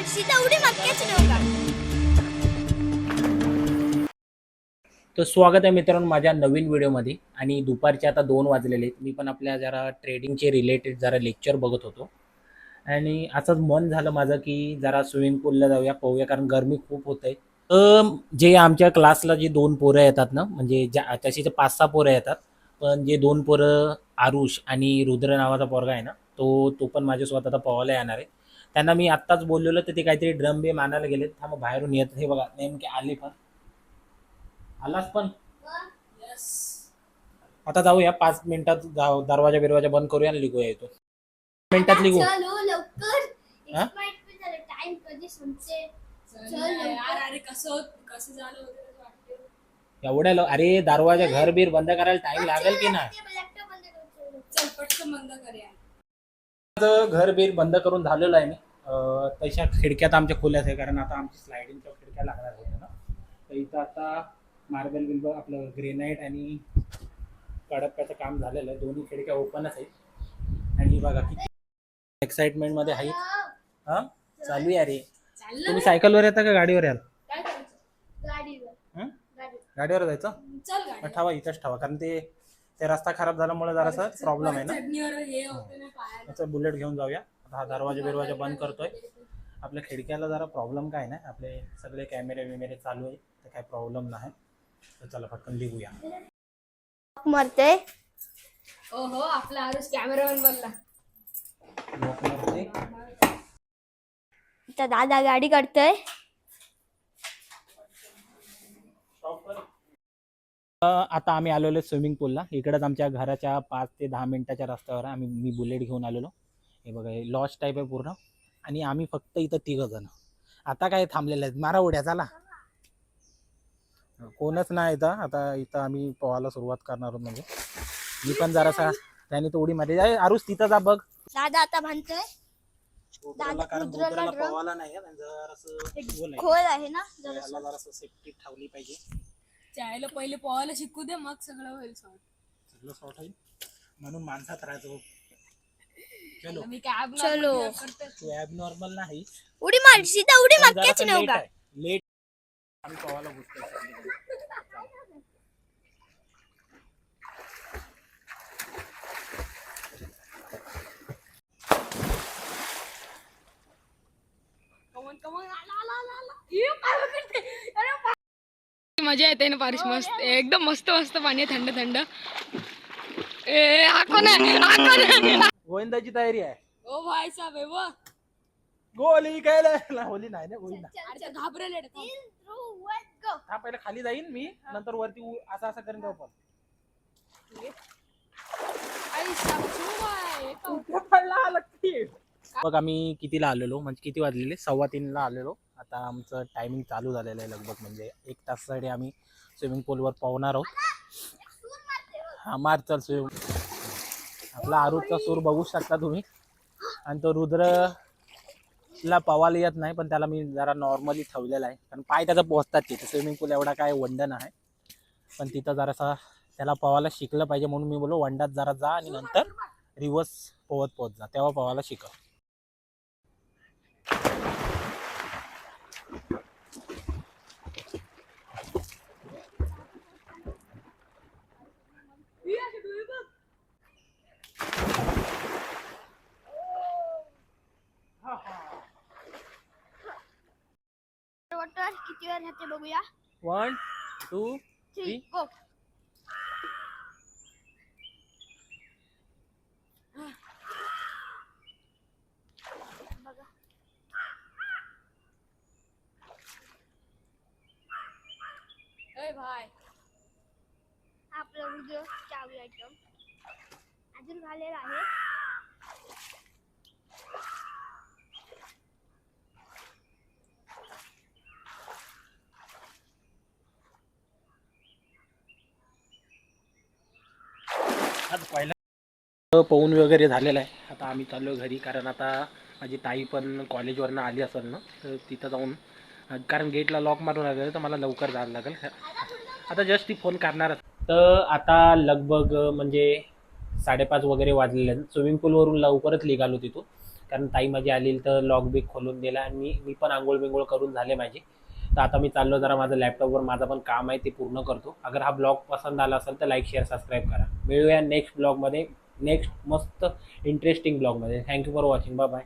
माणशी तेवढी मक्याची नव्हता तर स्वागत आहे मित्रांनो माझ्या नवीन व्हिडिओमध्ये. आणि दुपारचे आता दोन वाजलेले आहेत. मी पण आपल्या जरा ट्रेडिंगचे रिलेटेड जरा लेक्चर बघत होतो. आणि असंच मन झालं माझं की जरा स्विमिंग पूलला जाऊया पाहूया. कारण गरमी खूप होत आहे तर जे आमच्या क्लासला जे दोन पोरं येतात ना म्हणजे ज्या तशी ते पाच सहा पोरं येतात पण जे दोन पोरं आरुष आणि रुद्र नावाचा पोरगा आहे ना तो तो पण माझ्यासोबत आता पोहायला येणार आहे. त्यांना मी आत्ताच बोललेलो तर ते काहीतरी ड्रम बेम आणायला गेले थांबा बाहेरून येत हे बघा नेमके आले पण. आलास पण? आता जाऊया पाच मिनिटात जाऊ दरवाजा बिरवाजा बंद करूया आणि लिगूया येतो मिनिटात लिगू चलो लवकर. हा? टाइम कधी संपते? चल यार अरे कसं कसं झालं होतं ते वाटतं. एवढ्या लव- अरे दरवाजा घर बीर बंद करायला टाइम लागेल की नाही? चल पटकन बंद घर बीर बंद करून झालेलं आहे मी. तशा खिडक्यात आमच्या खुल्याच आहे कारण आता आमची स्लायडिंगच्या खिडक्या लागणार होत्या ना. तर इथं आता मार्बल बिल्बर आपलं ग्रेनाईट आणि कडप्प्याचं काम झालेलं आहे. दोन्ही खिडक्या ओपनच आहेत. आणि बघा किती एक्साइटमेंटमध्ये आहे. हां? चालू आहे रे. तुम्ही सायकलवर येता का गाडीवर याल? गाडीवर. हं? गाडी गाडीवर जायचं? ठेवा इथंच ठेवा. कारण ते ते रस्ता खराब झाल्यामुळे जरासा प्रॉब्लेम आहे ना? हे त्याचं बुलेट घेऊन जाऊया. आता हा दरवाजा बिरवाजा बंद करतोय. आपल्या खिडक्याला जरा प्रॉब्लेम काय नाही. आपले सगळे कॅमेरे बिमेरे चालू आहे. तर काय प्रॉब्लेम नाही. तर चला पटकन लिहूया मरते ओहो आपला आरुष कॅमेरामॅन बनला दादा गाडी काढतोय. आता आम्ही आलेलो स्विमिंग पूलला इकडंच आमच्या घराच्या पाच ते दहा मिनिटाच्या रस्त्यावर. आम्ही मी बुलेट घेऊन आलेलो. हे बघा हे लॉस टाईप आहे पूर्ण. आणि आम्ही फक्त इथं तिघं जण. आता काय थांबलेलं आहेत? मारा उड्या चला. कोणच नाही इथं. आता इथं आम्ही पोहायला सुरुवात करणार आहोत म्हणजे. मी पण जरासा त्याने तो उडी मारली. अरे आरुष तिथं जा बघ. दादा आता पोहायला नाही जरासं खोल आहे. खोल आहे ना जरासं. सेफ्टी ठेवली पाहिजे. चायला पहिले पोहायला शिकू दे मग सगळं होईल सॉल्व. सगळं सॉर्ट होईल. म्हणून माणसात राहतो. चलो. मी काय चलो. करते. तू नाही. उडी तेवढी मक्याची लेट नव्हता आहे. लेट आम्ही पोहायला घुसतोय कमन कमन आला आला आला आला. ये, पकडते. अरे. मजा येते ना पारिश मस्त एकदम मस्त मस्त पाणी आहे थंड थंड. ए गोविंदाची तयारी आहे. ओ भाई साहेब आहे व गोली काय नाही होली नाही ना होईल ना अरे ते घाबरेल हा पहिला खाली जाईन मी नंतर वरती असं असं करेन का पण. बघ आम्ही कितीला आलेलो म्हणजे किती वाजलेले? सव्वा तीनला आलेलो. आता आमचं टायमिंग चालू झालेलं आहे लगभग म्हणजे एक तासासाठी आम्ही स्विमिंग पूलवर पोहणार आहोत. हा मार चल स्विमिंग आपला आरूचा सूर बघू शकता तुम्ही. आणि तो रुद्रला पवायला येत नाही पण त्याला मी जरा नॉर्मली ठेवलेला आहे. कारण पाय त्याचा पोहचतात तिथे. स्विमिंग पूल एवढा काय वंडन आहे. पण तिथं जरासा त्याला पवायला शिकलं पाहिजे म्हणून मी बोलो वंडात जरा जा आणि नंतर रिवर्स पोहत पोहत जा. तेव्हा पवायला शिकव. किती वेळ राहते बघूया. वन टू थ्री गो ए भाई. आपलं रुद्र चावी आयटम अजून झालेला आहे. आज पहिला पोहून वगैरे झालेला आहे. आता आम्ही चाललो घरी कारण आता माझी ताई पण कॉलेजवरनं आली असेल ना तर तिथं जाऊन कारण गेटला लॉक मारून लागेल तर मला लवकर जायला लागेल. आता जस्ट ती फोन करणार तर आता लगभग म्हणजे साडेपाच वगैरे वाजलेले आहेत. स्विमिंग पूलवरून लवकरच निघालो तिथून. कारण ताई माझी आली तर लॉक बी खोलून दिला आणि मी मी पण आंघोळ बिंघोळ करून झाले माझी. तर आता मी चाललो जरा माझं लॅपटॉपवर माझं पण काम आहे ते पूर्ण करतो. अगर हा ब्लॉग पसंत आला असेल तर लाईक शेअर सबस्क्राईब करा. मिळूया नेक्स्ट ब्लॉगमध्ये नेक्स्ट मस्त इंटरेस्टिंग ब्लॉगमध्ये thank you for watching bye bye